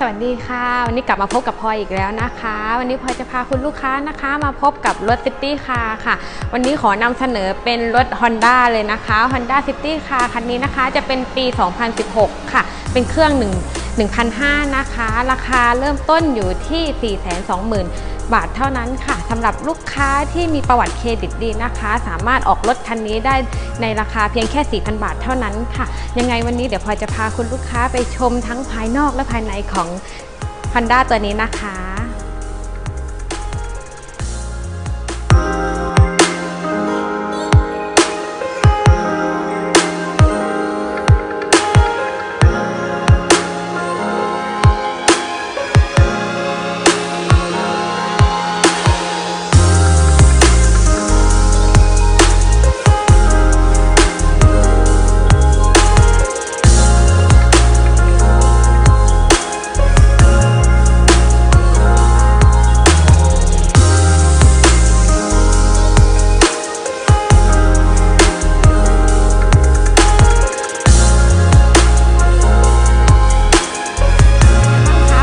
สวัสดีค่ะ วันนี้กลับมาพบกับพลอยอีกแล้วนะคะ วันนี้พลอยจะพาคุณลูกค้านะคะ มาพบกับรถ City Car ค่ะ วันนี้ขอนำเสนอเป็นรถ Honda เลยนะคะ Honda City Car คันนี้นะคะ จะเป็นปี 2016 ค่ะ เป็นเครื่อง1 1,500นะคะ ราคาเริ่มต้นอยู่ที่ 420,000 บาทเท่านั้นค่ะสำหรับลูกค้าที่มีประวัติเครดิตดีนะคะ สามารถออกรถคันนี้ได้ในราคาเพียงแค่ 4,000 บาทเท่านั้นค่ะ ยังไงวันนี้เดี๋ยวพลอจะพาคุณลูกค้าไปชมทั้งภายนอกและภายในของ Honda ตัวนี้นะคะ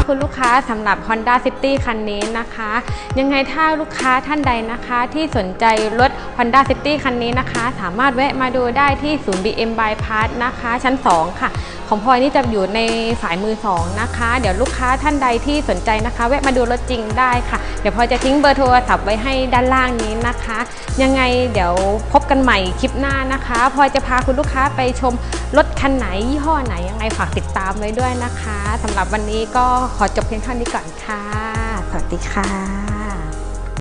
คุณลูกค้าสำหรับ Honda City คันนี้นะคะ ยังไงถ้าลูกค้าท่านใดนะคะที่สนใจรถ Honda City คันนี้นะคะ สามารถแวะมาดูได้ที่ศูนย์ BM Bypass นะคะ ชั้น 2 ค่ะ ของพลอยนี่จะอยู่ในสายมือ 2 นะคะ เดี๋ยวลูกค้าท่านใดที่สนใจนะคะ แวะมาดูรถจริงได้ค่ะ เดี๋ยวพลอยจะทิ้งเบอร์โทรศัพท์ไว้ให้ด้านล่างนี้นะคะ ยังไงเดี๋ยวพบกันใหม่คลิปหน้านะคะพลอยจะพาคุณลูกค้าไปชมรถคันไหนยี่ห้อไหนยังไงฝากติดตามไว้ด้วยนะคะสำหรับวันนี้ก็ขอจบเพียงเท่านี้ก่อนค่ะ สวัสดีค่ะ